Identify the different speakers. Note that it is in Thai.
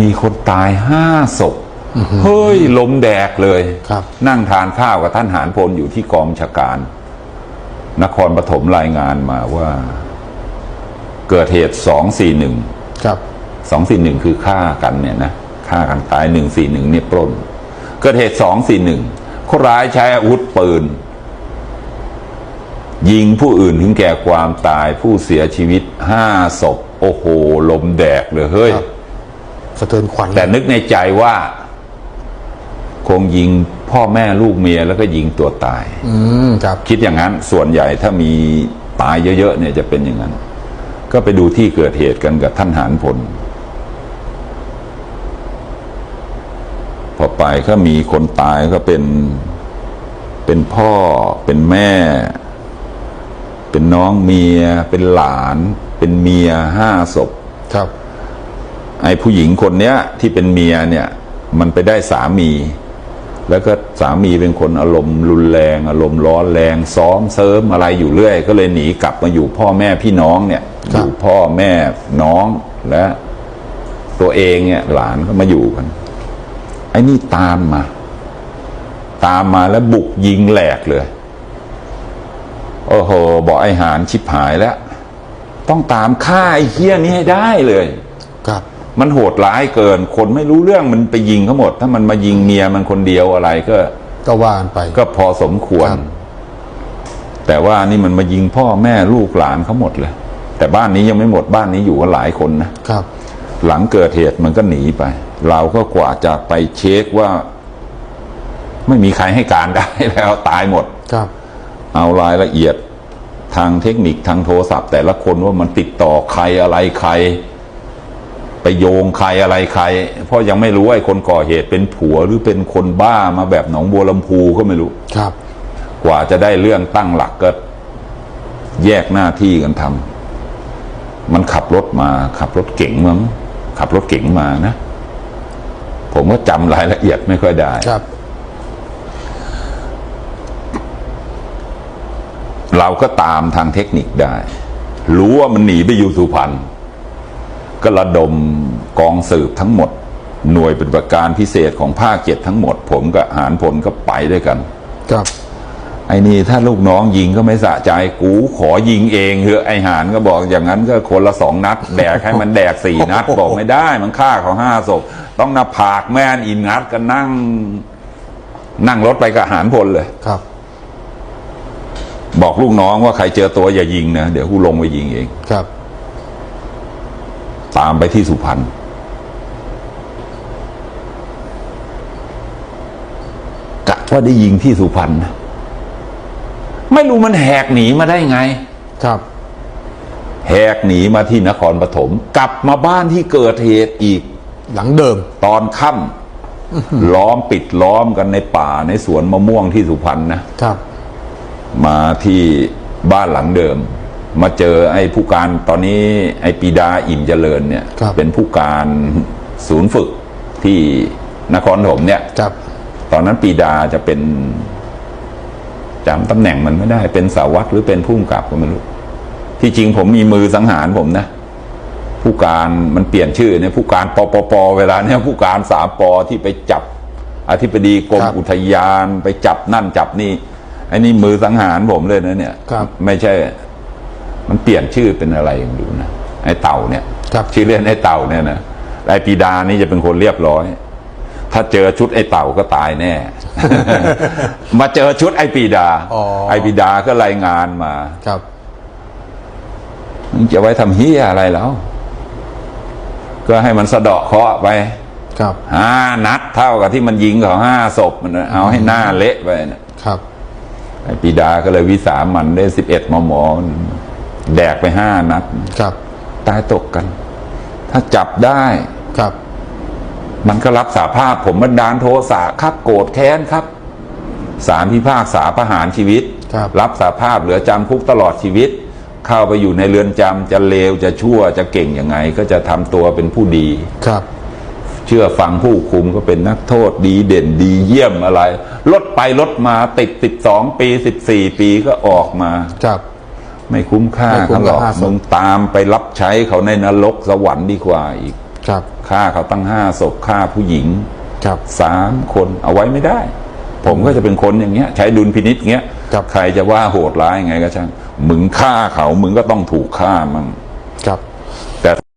Speaker 1: มีคนตายห้าศพเฮ้ยลมแดกเลย
Speaker 2: ครับ
Speaker 1: นั่งทานข้าวกับท่านหารพลอยู่ที่กองบัญชาการ นครปฐมรายงานมาว่า เกิดเหตุสองสี่หนึ่ง
Speaker 2: ครับ
Speaker 1: สองสี่หนึ่งคือฆ่ากันเนี่ยนะฆ่ากันตายหนึ่งสี่หนึ่งเนี่ยปล้น เกิดเหตุสองสี่หนึ่งคนร้ายใช้อาวุธปืน ยิงผู้อื่นถึงแก่ความตายผู้เสียชีวิตห้าศพ โอ้โห ลมแดกเลยเฮ้ย
Speaker 2: ครับ สะเทือนขวัญ
Speaker 1: แต่นึกในใจว่า คงยิงพ่อแม่ลูกเมียแล้วก็ยิงตัวตาย
Speaker 2: อืมครับ
Speaker 1: คิดอย่างนั้นส่วนใหญ่ถ้ามีตายเยอะๆเนี่ยจะเป็นอย่างนั้น ก็ไปดูที่เกิดเหตุกันกับท่านหารพลพอไปก็มีคนตายก็เป็น เป็นพ่อ เป็นแม่ เป็นน้องเมีย เป็นหลาน เป็นเมียห้าศพ
Speaker 2: ครับ
Speaker 1: ไอ้ผู้หญิงคนเนี้ยที่เป็นเมียเนี่ย มันไปได้สามี แล้วก็สามีเป็นคนอารมณ์รุนแรง อารมณ์ร้อนแรงซ้อมเสริมอะไรอยู่เรื่อย ก็เลยหนีกลับมาอยู่พ่อแม่พี่น้องเนี่ย
Speaker 2: ค
Speaker 1: อ
Speaker 2: รับ
Speaker 1: ยู่พ่อแม่น้องและ ตัวเองเนี่ย หลานก็มาอยู่กัน ไอ้นี่ตามมา ตามมาแล้วบุกยิงแหลกเลยโอ้โหบอกไอ้หานชิบหายแล้ว ต้องตามฆ่าไอ้เฮี้ยนี้ให้ได้เลย
Speaker 2: ครับ
Speaker 1: มันโหดร้ายเกิน คนไม่รู้เรื่องมันไปยิงเขาหมด ถ้ามันมายิงเมียมันคนเดียวอะไรก็
Speaker 2: ก็ว่ากันไป
Speaker 1: ก็พอสมควร
Speaker 2: ครับ
Speaker 1: แต่ว่านี่มันมายิงพ่อแม่ลูกหลานเขาหมดเลย แต่บ้านนี้ยังไม่หมดบ้านนี้อยู่กันหลายคนนะ
Speaker 2: ครับ
Speaker 1: หลังเกิดเหตุมันก็หนีไป เราก็กว่าจะไปเช็คว่า ไม่มีใครให้การได้ แล้วตายหมด
Speaker 2: ครับ
Speaker 1: เอารายละเอียดทางเทคนิคทางโทรศัพท์ แต่ละคนว่ามันติดต่อใครอะไรใคร ไปโยงใครอะไรใคร เพราะยังไม่รู้ว่าไอ้คนก่อเหตุเป็นผัวหรือเป็นคนบ้ามาแบบหนองบัวลำพูก็ไม่รู้
Speaker 2: ครับ
Speaker 1: กว่าจะได้เรื่องตั้งหลักก็แยกหน้าที่กันทำมันขับรถมา ขับรถเก๋งมั้งขับรถเก๋งมานะ ผมก็จำรายละเอียดไม่ค่อยได้
Speaker 2: ครับ
Speaker 1: เราก็ตามทางเทคนิคได้ รู้ว่ามันหนีไปอยู่สุพรรณ ก็ระดมกองสืบทั้งหมด หน่วยปฏิบัติการพิเศษของภาคเจ็ดทั้งหมด ผมกับหารพลก็ไปด้วยกัน
Speaker 2: ครับ
Speaker 1: ไอ้นี่ถ้าลูกน้องยิงก็ไม่สะใจกูขอยิงเองเถอะไอ้หานก็บอกอย่างนั้นก็คนละสองนัดแดกให้มันแดกสี่นัดบอกไม่ได้ มันฆ่าเขาห้าศพต้องหน้าผากแม่นอินงัดก็นั่ง นั่งรถไปกับหารพลเลย
Speaker 2: ครับ
Speaker 1: บอกลูกน้องว่าใครเจอตัวอย่ายิงนะเดี๋ยวกูลงไปยิงเอง
Speaker 2: ครับ
Speaker 1: ตามไปที่สุพรรณกะว่าได้ยิงที่สุพรรณนะไม่รู้มันแหกหนีมาได้ไง
Speaker 2: ครับ
Speaker 1: แหกหนีมาที่นครปฐมกลับมาบ้านที่เกิดเหตุอีก
Speaker 2: หลังเดิม
Speaker 1: ตอนค่ำล้อมปิดล้อมกันในป่าในสวนมะม่วงที่สุพรรณนะ
Speaker 2: ครับ
Speaker 1: มาที่บ้านหลังเดิม มาเจอไอ้ผู้การตอนนี้ไอ้ปีดาอิ่มเจริญเนี่ย
Speaker 2: ครับ
Speaker 1: เป็นผู้การศูนย์ฝึกที่นครปฐมเนี่ย
Speaker 2: ครับ
Speaker 1: ตอนนั้นปีดาจะเป็นจำตำแหน่งมันไม่ได้ เป็นสารวัตรหรือเป็นผู้กำกับก็ไม่รู้ ที่จริงผมมีมือสังหารผมนะ ผู้การมันเปลี่ยนชื่อเนี่ยผู้การปปปเวลาเนี่ยผู้การสามปที่ไปจับ อธิบดีกรม
Speaker 2: ครับ
Speaker 1: อุทยานไปจับนั่นจับนี่ไอ้นี่มือสังหารผมเลยนะเนี่ย
Speaker 2: ครับ
Speaker 1: ไม่ใช่ มันเปลี่ยนชื่อเป็นอะไรไม่รู้นะไอ้เต่าเนี่ย
Speaker 2: ครับ
Speaker 1: ชื่อเล่นไอ้เต่าเนี่ยนะไอ้ปีดานี่จะเป็นคนเรียบร้อย ถ้าเจอชุดไอ้เต่าก็ตายแน่ มาเจอชุดไอ้ปีดา
Speaker 2: อ๋อ
Speaker 1: ไอ้ปีดาก็รายงานมา
Speaker 2: ครับ
Speaker 1: มึงจะไว้ทำเฮียอะไรแล้ว ก็ให้มันสะเดาะเคราะห์ไป
Speaker 2: ครับ
Speaker 1: ห้านัดเท่ากับที่มันยิงเขาห้าศพมันนะเอาให้หน้าเละไปนะครับ ไอ้ปีดาก็เลยวิสามันได้สิบเอ็ดมม แดกไปห้านัด
Speaker 2: ครับ
Speaker 1: ตายตกกัน ถ้าจับได้
Speaker 2: ครับ
Speaker 1: มันก็รับสาภาพผมบันดาลโทสะครับโกรธแค้นครับสารพิพากษาประหารชีวิต
Speaker 2: ครับ
Speaker 1: รับสาภาพเหลือจำคุกตลอดชีวิต เข้าไปอยู่ในเรือนจำจะเลวจะชั่วจะเก่งยังไง ก็จะทำตัวเป็นผู้ดี
Speaker 2: ครับ
Speaker 1: เชื่อฟังผู้คุมก็เป็นนักโทษดีเด่นดีเยี่ยมอะไร ลดไปลดมาติดสิบสองปีสิบสี่ปีก็ออกมา
Speaker 2: ครับ
Speaker 1: ไม่คุ้มค่า
Speaker 2: ไม่คุ้
Speaker 1: เขา
Speaker 2: ม
Speaker 1: หรอก
Speaker 2: กับห้าศพ
Speaker 1: มึงตามไปรับใช้เขาในนรกสวรรค์ดีกว่าอีก
Speaker 2: ครับ
Speaker 1: ฆ่าเขาตั้งห้าศพฆ่าผู้หญิง
Speaker 2: ครับ
Speaker 1: สามคนเอาไว้ไม่ได้ ผมก็จะเป็นคนอย่างเงี้ย ใช้ดุลพินิษเงี้ย
Speaker 2: ครับ
Speaker 1: ใครจะว่าโหดร้ายยังไงก็ช่างมึงฆ่าเขามึงก็ต้องถูกฆ่ามั่ง
Speaker 2: ครับ